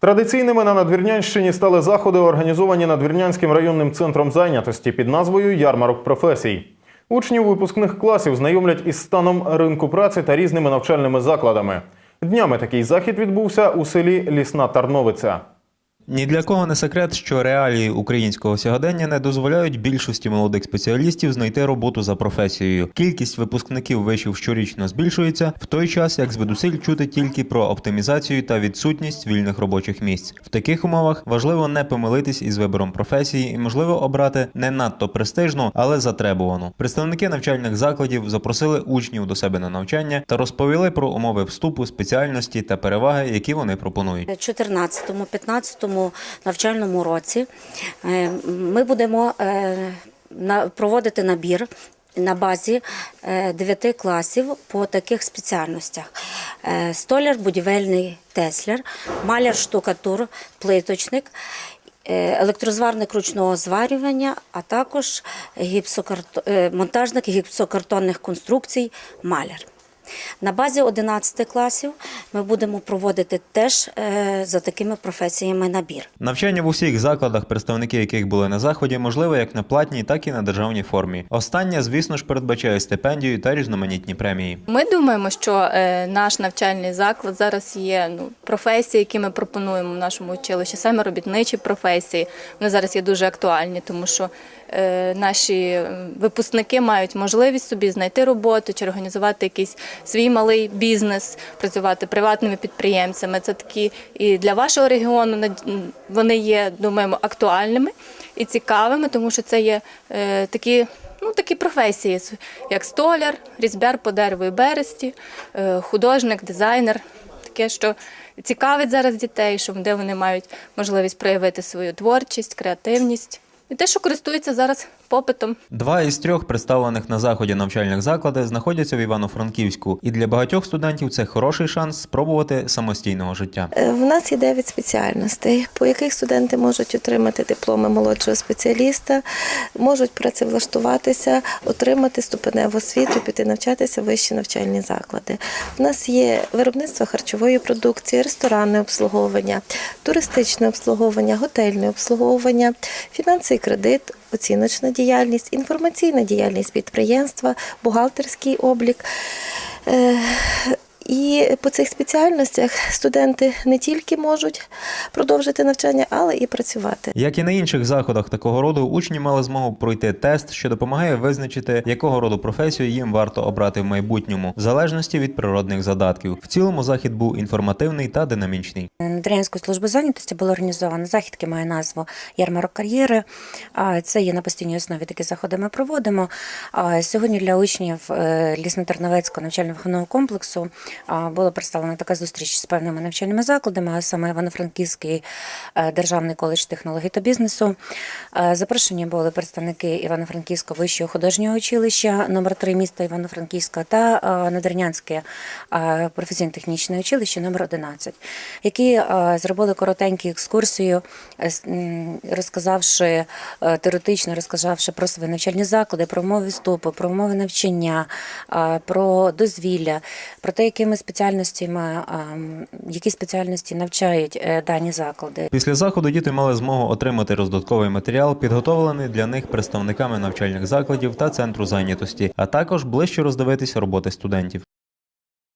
Традиційними на Надвірнянщині стали заходи, організовані Надвірнянським районним центром зайнятості під назвою Ярмарок професій. Учнів випускних класів знайомлять із станом ринку праці та різними навчальними закладами. Днями такий захід відбувся у селі Лісна Тарновиця. Ні для кого не секрет, що реалії українського сьогодення не дозволяють більшості молодих спеціалістів знайти роботу за професією. Кількість випускників вишів щорічно збільшується, в той час як зведусиль чути тільки про оптимізацію та відсутність вільних робочих місць. В таких умовах важливо не помилитись із вибором професії і можливо обрати не надто престижну, але затребувану. Представники навчальних закладів запросили учнів до себе на навчання та розповіли про умови вступу, спеціальності та переваги, які вони пропонують. 14-15 навчальному році е, ми будемо е, проводити набір на базі 9 класів по таких спеціальностях: Е, столяр, будівельний тесляр, маляр, штукатур, плиточник. е, Електрозварник ручного зварювання, а також гіпсокарто... е, монтажник гіпсокартонних конструкцій, маляр. На базі 11 класів ми будемо проводити теж е, за такими професіями набір. Навчання в усіх закладах, представники яких були на заході, можливе як на платній, так і на державній формі. Остання, звісно ж, передбачає стипендію та різноманітні премії. Ми думаємо, що е, наш навчальний заклад зараз є ну, професії, які ми пропонуємо в нашому училищі, саме робітничі професії. Вони зараз є дуже актуальні, тому що е, наші випускники мають можливість собі знайти роботу чи організувати якийсь свій малий бізнес, працювати приватними підприємцями. Це такі і для вашого регіону вони є, думаємо, актуальними і цікавими, тому що це є е, такі ну, такі професії, як столяр, різьбяр по дереву і бересті, е, художник, дизайнер. Таке, що цікавить зараз дітей, що де вони мають можливість проявити свою творчість, креативність. І те, що користується зараз попитом. Два із трьох представлених на заході навчальних заклади знаходяться в Івано-Франківську, і для багатьох студентів це хороший шанс спробувати самостійного життя. Е, В нас є 9 спеціальностей, по яких студенти можуть отримати дипломи молодшого спеціаліста, можуть працевлаштуватися, отримати ступеневу освіту, піти навчатися в вищі навчальні заклади. У нас є виробництво харчової продукції, ресторанне обслуговування, туристичне обслуговування, готельне обслуговування, фінанси і кредит, оціночна діяльність, інформаційна діяльність підприємства, бухгалтерський облік. І по цих спеціальностях студенти не тільки можуть продовжити навчання, але і працювати. Як і на інших заходах такого роду, учні мали змогу пройти тест, що допомагає визначити, якого роду професію їм варто обрати в майбутньому, в залежності від природних задатків. В цілому захід був інформативний та динамічний. Надрянської служби зайнятості було організовано захід, який має назву Ярмарок кар'єри. А, Це є на постійній основі такі заходи ми проводимо. А, Сьогодні для учнів е, Лісно-Терновецького навчально-виховного комплексу була представлена така зустріч з певними навчальними закладами, а саме Івано-Франківський е, державний коледж технологій та бізнесу. Е, Запрошені були представники Івано-Франківського вищого художнього училища номер 3 міста Івано-Франківська та е, Надвірнянське е, професійно-технічне училище номер 11, які зробили коротеньку екскурсію, розказавши теоретично, розказавши про свої навчальні заклади, про умови вступу, про умови навчання, про дозвілля, про те, якими спеціальностями, які спеціальності навчають е, дані заклади. Після заходу діти мали змогу отримати роздатковий матеріал, підготовлений для них представниками навчальних закладів та центру зайнятості, а також ближче роздивитися роботи студентів.